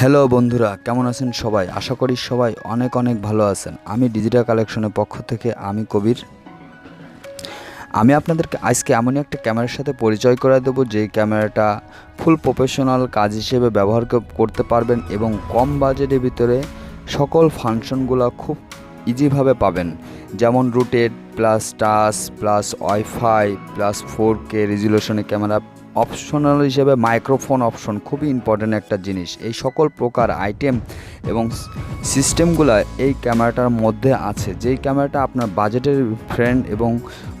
Hello বন্ধুরা, কেমন আছেন সবাই? আশা করি সবাই অনেক অনেক ভালো আছেন। আমি ডিজিটাল কালেকশনের পক্ষ থেকে আমি কবির। আমি আপনাদেরকে আজকে এমনই একটা ক্যামেরার সাথে পরিচয় করে দেবো যে ক্যামেরাটা ফুল প্রফেশনাল কাজ হিসেবে ব্যবহার করতে পারবেন এবং কম বাজেটের ভিতরে সকল ফাংশনগুলো খুব ইজিভাবে পাবেন। যেমন rooted plus touch plus wifi plus four K রেজুলেশনের camera optional হিসেবে মাইক্রোফোন অপশন খুবই ইম্পর্ট্যান্ট একটা জিনিস। এই সকল প্রকার আইটেম এবং সিস্টেমগুলো এই ক্যামেরাটার মধ্যে আছে। যেই ক্যামেরাটা আপনার বাজেটের ফ্রেন্ড এবং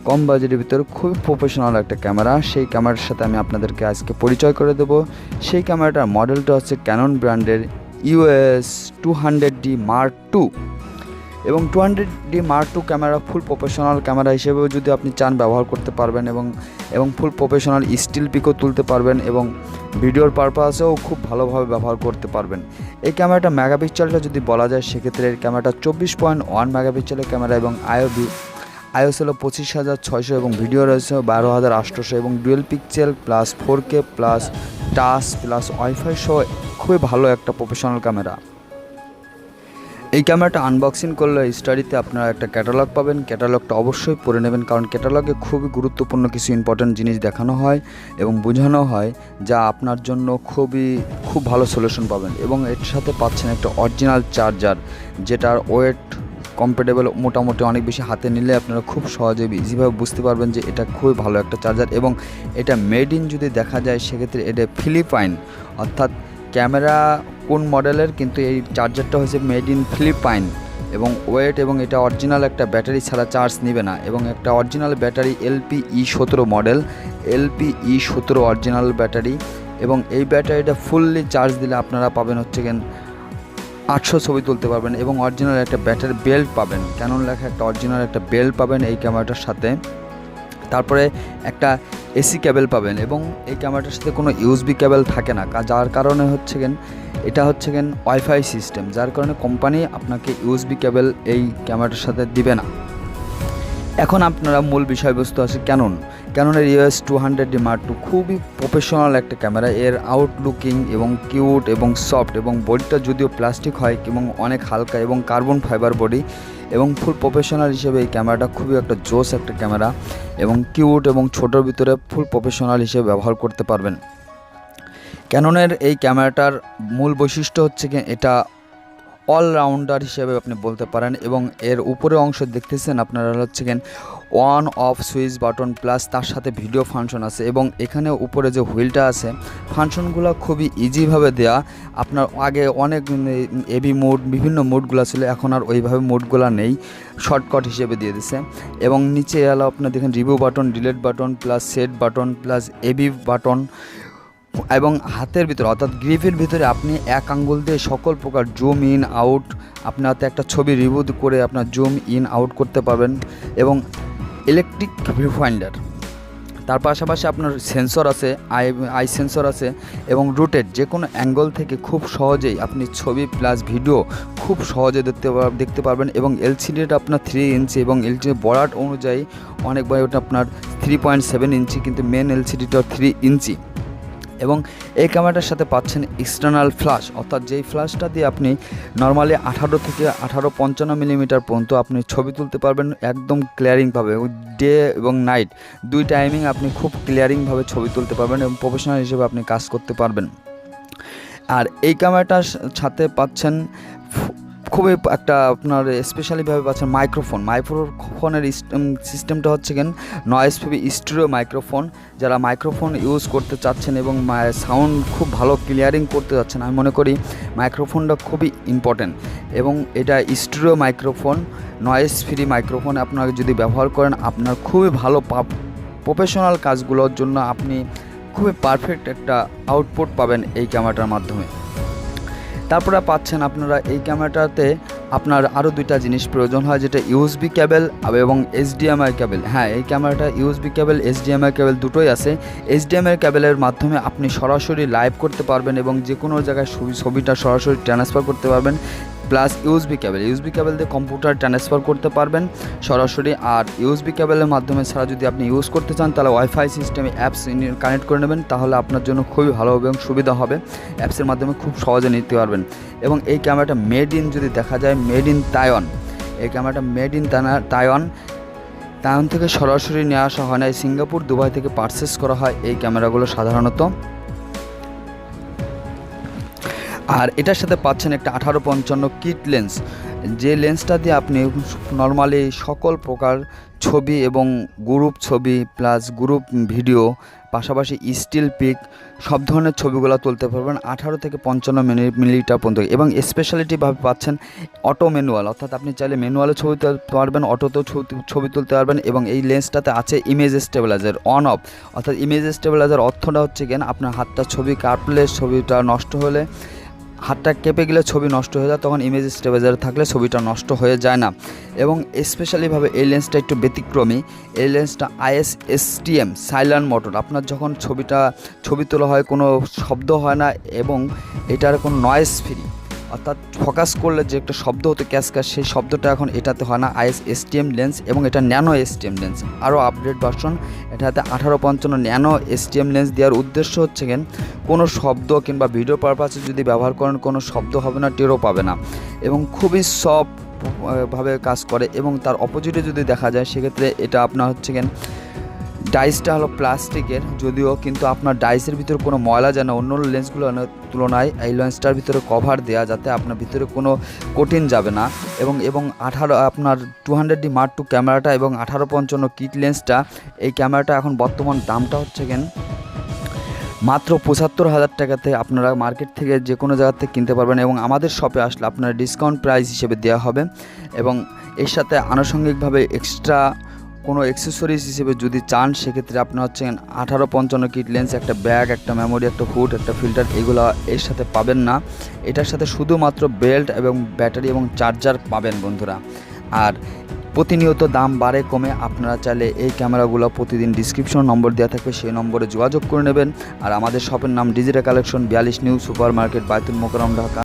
কম বাজেটের ভিতরে খুবই প্রফেশনাল একটা ক্যামেরা সেই ক্যামেরার সাথে আমি আপনাদেরকে আজকে পরিচয় করে দেব। সেই ক্যামেরাটার মডেলটা হচ্ছে ক্যানন ব্র্যান্ডের EOS two hundred D mark two এবং two hundred D mark two camera full professional camera হিসেবেও যদি আপনি চান ব্যবহার করতে পারবেন এবং এবং ফুল প্রফেশনাল স্টিল পিকও তুলতে পারবেন এবং ভিডিওর পারপাসেও খুব ভালোভাবে ব্যবহার করতে পারবেন। এই ক্যামেরাটা মেগাপিক্সেলটা যদি বলা যায়, সেক্ষেত্রে এই ক্যামেরাটা চব্বিশ পয়েন্ট ওয়ান মেগাপিক্সেলের ক্যামেরা এবং আইও আইওস হলো পঁচিশ হাজার ছয়শো এবং ভিডিও রয়েছে বারো হাজার আটশোশো এবং dual pixel plus four K plus touch plus wifi সহ খুবই ভালো একটা প্রফেশনাল ক্যামেরা এই ক্যামেরাটা আনবক্সিং করলে স্টাডিতে আপনারা একটা ক্যাটালগ পাবেন। ক্যাটালগটা অবশ্যই পড়ে নেবেন, কারণ ক্যাটালগে খুবই গুরুত্বপূর্ণ কিছু ইম্পর্ট্যান্ট জিনিস দেখানো হয় এবং বোঝানো হয় যা আপনার জন্য খুবই, খুব ভালো সলিউশন পাবেন। এবং এর সাথে পাচ্ছেন একটা অরিজিনাল চার্জার যেটার ওয়েট কম্পেটেবল মোটামুটি অনেক বেশি হাতে নিলে আপনারা খুব সহজে ইজিভাবে বুঝতে পারবেন যে এটা খুবই ভালো একটা চার্জার এবং এটা মেড ইন যদি দেখা যায়, সেক্ষেত্রে এটা ফিলিপাইন অর্থাৎ ক্যামেরা কোন মডেলের, কিন্তু এই চার্জারটা হচ্ছে মেড ইন ফিলিপাইন এবং ওয়েট এবং এটা অরিজিনাল একটা ব্যাটারি ছাড়া চার্জ নেবে না এবং একটা অরিজিনাল ব্যাটারি এলপি ই সতেরো মডেল এলপি ই সতেরো অরিজিনাল ব্যাটারি এবং এই ব্যাটারিটা ফুললি চার্জ দিলে আপনারা পাবেন হচ্ছে কেন আটশো ছবি তুলতে পারবেন এবং অরিজিনাল একটা ব্যাটারি বেল্ট পাবেন। ক্যানন লেখা একটা অরিজিনাল একটা বেল্ট পাবেন এই ক্যামেরাটার সাথে। তারপরে একটা এসি কেবল পাবেন এবং এই ক্যামেরাটার সাথে কোনো ইউএসবি কেবল থাকে না। যার কারণে হচ্ছে গেন এটা হচ্ছে গেন ওয়াইফাই সিস্টেম যার কারণে কোম্পানি আপনাকে ইউএসবি কেবল এই ক্যামেরাটার সাথে দিবে না। এখন আপনারা মূল বিষয়বস্তু আছে Canon ক্যাননের EOS two hundred D mark two খুবই প্রফেশনাল একটা ক্যামেরা এর আউটলুকিং এবং কিউট এবং সফট এবং বডিটা যদিও প্লাস্টিক হয় এবং অনেক হালকা এবং কার্বন ফাইবার বডি এবং ফুল প্রফেশনাল হিসেবে এই ক্যামেরাটা খুবই একটা জোস একটা ক্যামেরা এবং কিউট এবং ছোটোর ভিতরে ফুল প্রফেশনাল হিসেবে ব্যবহার করতে পারবেন। ক্যাননের এই ক্যামেরাটার মূল বৈশিষ্ট্য হচ্ছে কি, এটা অলরাউন্ডার হিসেবে আপনি বলতে পারেন এবং এর উপরে অংশ দেখতেছেন আপনারা হচ্ছে gain on off switch button plus তার সাথে ভিডিও ফাংশন আছে এবং এখানে উপরে যে হুইলটা আছে ফাংশনগুলো খুবই ইজিভাবে দেয়া। আপনার আগে অনেক এবি মোড বিভিন্ন মোডগুলো ছিল, এখন আর ওইভাবে মোডগুলো নেই শর্টকাট হিসেবে দিয়ে দিছে। এবং নিচে এলো আপনার দেখেন review button delete button plus set button plus AB button এবং হাতের ভিতরে, অর্থাৎ গ্রিফের ভিতরে আপনি এক আঙ্গুল দিয়ে সকল প্রকার জুম ইন, আউট আপনার হাতে একটা ছবি রিভিউ করে আপনার জুম ইন, আউট করতে পারবেন এবং ইলেকট্রিক ভিউ ফাইন্ডার তার পাশাপাশি আপনার সেন্সর আছে, আই আই সেন্সর আছে এবং রুটেড যে কোনো অ্যাঙ্গল থেকে খুব সহজেই আপনি ছবি প্লাস ভিডিও খুব সহজে দেখতে দেখতে পারবেন এবং এলসিডিটা আপনার থ্রি ইঞ্চি এবং এলসিডি বরাট অনুযায়ী অনেকবার ওটা আপনার থ্রি পয়েন্ট সেভেন ইঞ্চি কিন্তু মেন এলসিডিটা থ্রি ইঞ্চি এবং এই ক্যামেরাটার সাথে পাচ্ছেন এক্সটার্নাল ফ্ল্যাশ অর্থাৎ যেই ফ্ল্যাশটা দিয়ে আপনি নর্মালি আঠারো থেকে আঠারো পঞ্চান্ন মিলিমিটার পর্যন্ত আপনি ছবি তুলতে পারবেন, একদম ক্লিয়ারিংভাবে ডে এবং নাইট দুই টাইমিং আপনি খুব ক্লিয়ারিংভাবে ছবি তুলতে পারবেন এবং প্রফেশনাল হিসেবে আপনি কাজ করতে পারবেন। আর এই ক্যামেরাটার সাথে পাচ্ছেন খুবই একটা আপনার স্পেশালিভাবে পাচ্ছেন মাইক্রোফোন মাইক্রোফোনের সিস্টেমটা হচ্ছে কেন? নয়েস ফিবি স্টুডিও মাইক্রোফোন যারা মাইক্রোফোন ইউজ করতে চাচ্ছেন এবং সাউন্ড খুব ভালো ক্লিয়ারিং করতে চাচ্ছেন, আমি মনে করি মাইক্রোফোনটা খুবই ইম্পর্ট্যান্ট এবং এটা studio microphone noise free microphone আপনারা যদি ব্যবহার করেন, আপনার খুবই ভালো প্রফেশনাল কাজগুলোর জন্য আপনি খুবই পারফেক্ট একটা আউটপুট পাবেন এই ক্যামেরাটার মাধ্যমে। তারপরে পাচ্ছেন আপনারা এই ক্যামেরাটাতে আপনার আরও দুইটা জিনিস প্রয়োজন হয়, যেটা ইউএসবি ক্যাবেল এবং এইচডিএমআই ক্যাবেল হ্যাঁ এই ক্যামেরাটা ইউএসবি ক্যাবেল এইচডিএমআই ক্যাবেল দুটোই আছে। এইচডিএমআই ক্যাবেলের মাধ্যমে আপনি সরাসরি লাইভ করতে পারবেন এবং যে কোনো জায়গায় ছবিটা সরাসরি ট্রান্সফার করতে পারবেন। Plus USB cable. USB cable দিয়ে কম্পিউটার ট্রান্সফার করতে পারবেন সরাসরি। আর ইউএসবি কেবলের মাধ্যমে ছাড়া যদি আপনি ইউজ করতে চান, তাহলে ওয়াইফাই সিস্টেমে অ্যাপস কানেক্ট করে নেবেন, তাহলে আপনার জন্য খুবই ভালো হবে এবং সুবিধা হবে। অ্যাপসের মাধ্যমে খুব সহজে নিতে পারবেন। এবং এই ক্যামেরাটা মেড ইন যদি দেখা যায় মেড ইন তাইওয়ান এই ক্যামেরাটা মেড ইন তাইওয়ান তাইওয়ান থেকে সরাসরি নিয়ে আসা হয় না। সিঙ্গাপুর দুবাই থেকে পারচেস করা হয় এই ক্যামেরাগুলো সাধারণত। আর এটার সাথে পাচ্ছেন একটা আঠারো পঞ্চান্ন কিট লেন্স। যে লেন্সটা দিয়ে আপনি নর্মালি সকল প্রকার ছবি এবং গ্রুপ ছবি প্লাস গ্রুপ ভিডিও, পাশাপাশি স্টিল পিক, সব ধরনের ছবিগুলো তুলতে পারবেন আঠারো থেকে পঞ্চান্ন মিলিমিটার পর্যন্ত। এবং স্পেশালিটিভাবে পাচ্ছেন অটো ম্যানুয়াল, অর্থাৎ আপনি চাইলে ম্যানুয়ালে ছবি তুলতে পারবেন, অটোতেও ছবি তুলতে পারবেন এবং এই লেন্সটাতে আছে ইমেজ স্টেবিলাইজার অন অফ অর্থাৎ ইমেজ স্টেবিলাইজার অর্থটা হচ্ছে কেন আপনার হাতটা ছবি কাটলে ছবিটা নষ্ট হলে হাতটা কেঁপে গেলে ছবি নষ্ট হয়ে যায়, তখন ইমেজ স্টেবিলাইজার থাকলে ছবিটা নষ্ট হয়ে যায় না। এবং স্পেশালিভাবে এই লেন্সটা একটু ব্যতিক্রমী, এই লেন্সটা আইএস এসটিএম সাইলেন্ট মোটর আপনার যখন ছবিটা, ছবি তোলা হয়, কোনো শব্দ হয় না এবং এটার কোনো নয়েস ফ্রি অর্থাৎ ফোকাস করলে যে একটা শব্দ হতো ক্যাশ ক্যাশ সেই শব্দটা এখন এটাতে হয় না। আইএস এসটিএম লেন্স এবং এটা ন্যানো এসটিএম লেন্স। আরও আপডেট ভার্সন, এটাতে আঠারো পঞ্চান্ন ন্যানো এসটিএম লেন্স দেওয়ার উদ্দেশ্য হচ্ছে কেন? কোনো শব্দ কিংবা ভিডিও পারপাসে যদি ব্যবহার করেন, কোনো শব্দ হবে না, টেরও পাবে না এবং খুবই সফট ভাবে কাজ করে এবং তার অপোজিটে যদি দেখা যায়, সেক্ষেত্রে এটা আপনার হচ্ছে কেন? ডাইসটা হলো প্লাস্টিকের, যদিও কিন্তু আপনার ডাইসের ভিতরে কোনো ময়লা যেন, অন্য লেন্সগুলোর তুলনায় এই লেন্সটার ভিতরে কভার দেওয়া যাতে আপনার ভিতরে কোনো কঠিন যাবে না। এবং এবং আঠারো, আপনার two hundred D mark two ক্যামেরাটা এবং আঠারো পঞ্চান্ন কিট লেন্সটা এই ক্যামেরাটা এখন বর্তমান দামটা হচ্ছে কেন? মাত্র পঁচাত্তর হাজার টাকাতে আপনারা মার্কেট থেকে যে কোনো জায়গা থেকে কিনতে পারবেন এবং আমাদের শপে আসলে আপনারা ডিসকাউন্ট প্রাইস হিসেবে দেওয়া হবে। এবং এর সাথে আনুষঙ্গিকভাবে এক্সট্রা কোনো অ্যাক্সেসরিজ হিসেবে যদি চান, সেক্ষেত্রে আপনার হচ্ছেন আঠারো পঞ্চান্ন কিট লেন্স একটা ব্যাগ একটা মেমোরি একটা হুড একটা ফিল্টার এগুলো এর সাথে পাবেন না। এটার সাথে শুধুমাত্র বেল্ট এবং ব্যাটারি এবং চার্জার পাবেন বন্ধুরা। আর প্রতিনিয়ত দাম বাড়ে, কমে। আপনারা চাইলে এই ক্যামেরাগুলো প্রতিদিন ডিসক্রিপশন নম্বর দেওয়া থাকবে, সেই নম্বরে যোগাযোগ করে নেবেন। আর আমাদের শপের নাম ডিজিটাল কালেকশন বিয়াল্লিশ new super market Baitul Mukarram Dhaka.